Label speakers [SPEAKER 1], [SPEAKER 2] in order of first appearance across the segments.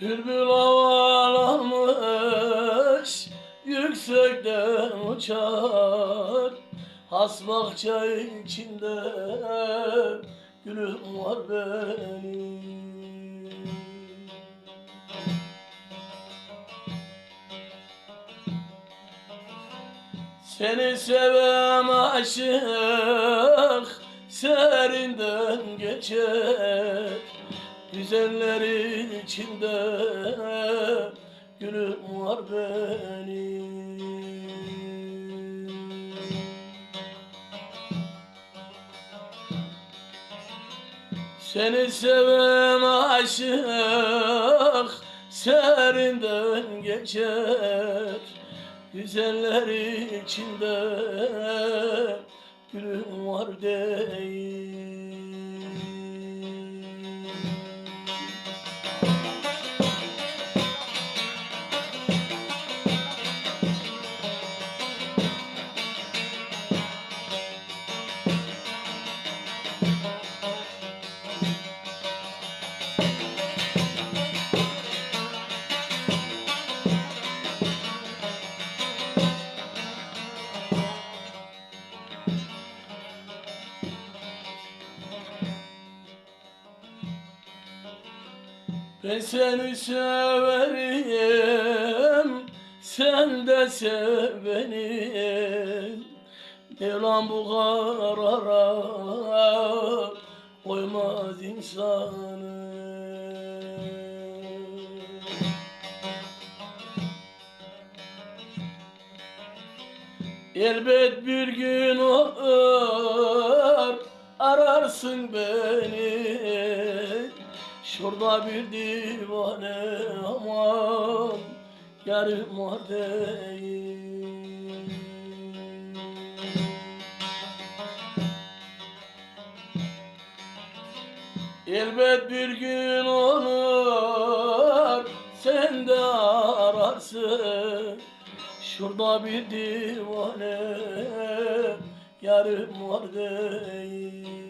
[SPEAKER 1] Bülbül havalanmış Yüksekten uçar. Has bahçe içinde Gülüm var benim. Seni seven aşık serinden geçer Güzeller içinde gülüm var benim. Seni seven aşık serinden geçer. Güzeller içinde gülüm var değil Ben seni severim, sen de sev beni. Mevlam bu karara koymaz insanı. Elbet bir gün olur ararsın beni Şurada bir divane aman yarım var Elbet bir gün olur sen de ararsın. Şurada bir divane yarım var değil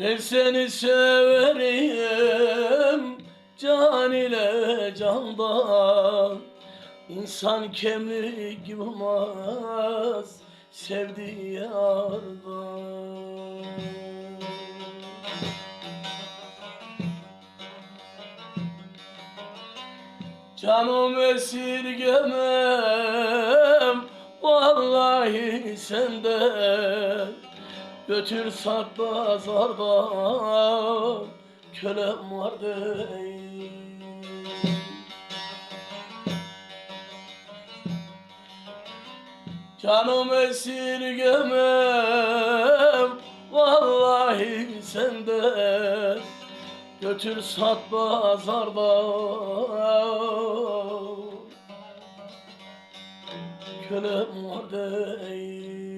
[SPEAKER 1] Ben seni severim can ile candan. İnsan kemik gibi olmaz sevdiği yardan. Canım esirgemem vallahi senden Götür sat pazardan kölem var değil. Canım esirgemem vallahi senden. Götür sat pazardan Kölem var değil